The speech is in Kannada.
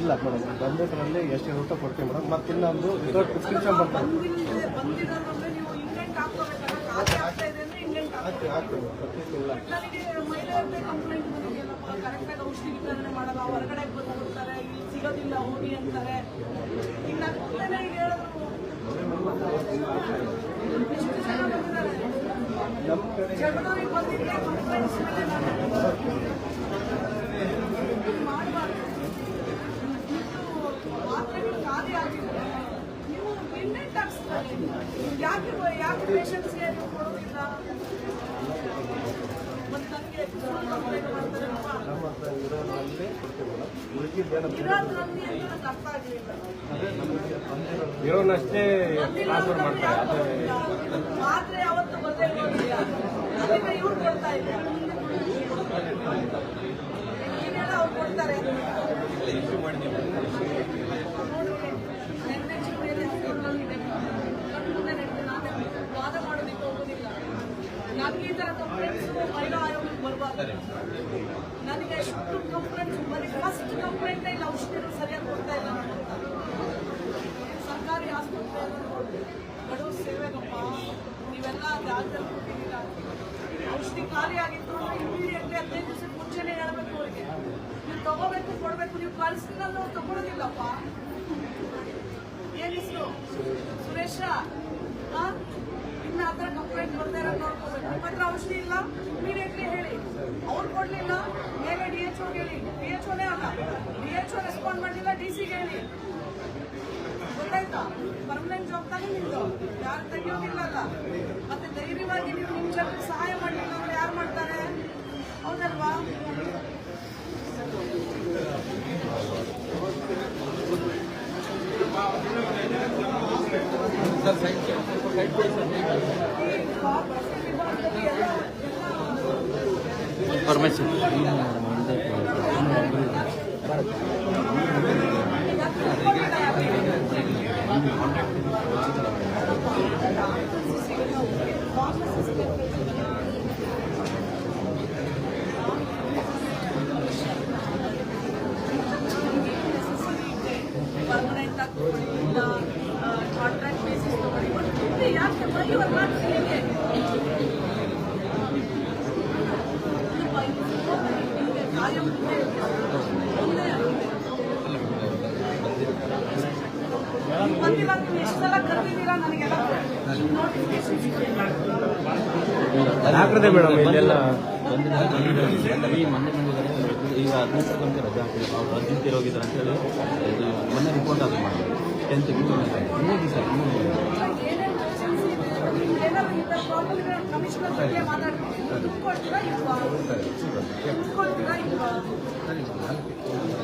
ಇಲ್ಲ ಮೇಡಮ್ ಬಂದಿದ್ರಲ್ಲಿ ಎಷ್ಟು ಇರುತ್ತೋ ಕೊಡ್ತೀವಿ ಮೇಡಮ್ ಮತ್ತೆ ಇನ್ನೊಂದು ವಿತೌಟ್ ಪ್ರಿಸ್ಕ್ರಿಪ್ಷನ್ ಬರ್ತಾರೆ ನಮ್ಮ ಕಡೆ ಖಾಲಿ ಆಗ್ತಾ ಇದೆ ಅಂದ್ರೆ ಇಂಡೆಂಟ್ ಹಾಕ್ತೀವಿ ಹಾಕ್ತೀವಿ ಇಲ್ಲ ನನಗೆ ಮಹಿಳೆಯರದೇ ಕಂಪ್ಲೇಂಟ್ ಬಂದಿದೆಯಲ್ಲಪ್ಪ ಕರೆಕ್ಟಾಗಿ ಔಷಧಿ ವಿತರಣೆ ಮಾಡಲ್ಲ ಹೊರಗಡೆ ಬಂದು ಕೊಡ್ತಾರೆ ಇಲ್ಲಿ ಸಿಗೋದಿಲ್ಲ ಹೋಗಿ ಅಂತಾರೆ ಈಗ ನನ್ನ ಮುಂದೆನೇ ಈಗ ಹೇಳಿದ್ರು ಇಷ್ಟು ಜನ ಬಂದಿದ್ದಾರೆ ನಮ್ಮ ಕಡೆ ಜಗಳೂರಿಗೆ ಬಂದಿದ್ದೆ ಕಂಪ್ಲೇಂಟ್ಸ್ ಮೇಲೆ ನಾನು ಮಾಡಬಾರ್ದು ಮಾತ್ರೆಗಳು ಖಾಲಿ ಆಗಿದೆ ನೀವು ಇಂಡೆಂಟ್ ಹಾಕ್ಸ್ತಾರೆ ಯಾಕೆ ಯಾಕೆ ಪೇಷಂಟ್ಸ್ಗೆ ನೀವು ಕೊಡೋದಿಲ್ಲ? ಮತ್ತೆ ನನಗೆ ಇರೋದ್ರಲ್ಲಿ ಅಂತ ನನಗೆ ಅರ್ಥ ಆಗಲಿಲ್ಲ. ನಮಗೆ ಬಂದಿರೋದು ಇರೋನಷ್ಟೇ ಟ್ರಾನ್ಸ್ಫರ್ ಮಾಡ್ತಾರೆ. ಮಾತ್ರೆ ಯಾವತ್ತು ಬಂದೇ ಇರೋದಿಲ್ಲ ಅದಕ್ಕೆ ಇವ್ರು ಕೊಡ್ತಾ ಇಲ್ಲ ನನಗೆ ಎಷ್ಟು ಕಂಪ್ಲೇಂಟ್ಸ್ ಬರೀ ಫಸ್ಟ್ ಕಂಪ್ಲೇಂಟ್ ಇಲ್ಲ ಔಷಧಿಗಳು ಸರಿಯಾಗಿ ಕೊಡ್ತಾ ಇಲ್ಲ ಅಂತ. ಸರ್ಕಾರಿ ಆಸ್ಪತ್ರೆ ಬಡವ್ರ ಸೇವೆಗಪ್ಪ, ನೀವೆಲ್ಲ ರಾಜ್ಯದಲ್ಲಿ ಕೊಟ್ಟಿದ್ದೀರ ಔಷಧಿ ಖಾಲಿ ಆಗಿತ್ತು ಇಮಿಡಿಯೇಟ್ಲಿ ಹದಿನೈದು ದಿವಸಕ್ಕೆ ಮುಂಚೆನೇ ಹೇಳಬೇಕು ಅವರಿಗೆ. ನೀವು ತಗೋಬೇಕು, ಕೊಡಬೇಕು, ನೀವು ಕಳಿಸ್ಲಿಲ್ಲ ಅಂದ್ರೆ ಅವ್ರು ತಗೊಳ್ಳೋದಿಲ್ಲಪ್ಪ ಏನಿಸ್ತು ಸುರೇಶ? ಮೇಲೆ ಡಿ ಎಚ್ ಓ ಹೇಳಿ ಡಿ ಎಚ್ ಓನೇ ಅಲ್ಲ ಡಿ ಎಚ್ ಓ ರೆಸ್ಪಾಂಡ್ ಮಾಡಲಿಲ್ಲ ಡಿ ಸಿಗೆ ಹೇಳಿ ಗೊತ್ತಾಯ್ತಾ ಪರ್ಮನೆಂಟ್ ಜಾಬ್ ತಾನೇ ನಿಮ್ದು ಯಾರು ತೆಗಿಯೋದಿಲ್ಲಲ್ಲ ಮತ್ತೆ ಧೈರ್ಯವಾಗಿ ನೀವು ನಿಮ್ ಜನರಿಗೆ ಸಹಾಯ ಮಾಡಲಿಲ್ಲ ಅಂದ್ರೆ ಯಾರು ಮಾಡ್ತಾರೆ ಹೌದಲ್ವಾ ಪರ್ಮಿಷನ್ ಪರ್ಮನೆಂಟ್ ಆಗಿ ತಗೊಳ್ಳಿ ಇಲ್ಲ ಕಾಂಟ್ರಾಕ್ಟ್ ಬೇಸಿಸ್ ತಗೊಳ್ಳಿ ಬಟ್ ಯಾಕೆ ವೈ ಯು ಆರ್ ಹಾಕಿದೆ ಮೇಡಮ್ ಇಲ್ಲೆಲ್ಲ ಈ ಮೊನ್ನೆ ಬಂದಿದ್ದಾರೆ. ಈಗ ಹದಿನೈದು ತನಕ ರಜೆ ಹಾಕಿದ್ರು ಅವ್ರು ಅರ್ಜೆಂಟ್ ಹೋಗಿದ್ದಾರೆ ಅಂತ ಹೇಳಿ ಇದು ಮೊನ್ನೆ ರಿಪೋರ್ಟ್ ಅದು ಮಾಡಿ ಟೆಂತ್ ಮೂರು ದಿವಸ ಮೂರು ಸರಿ ಸರಿ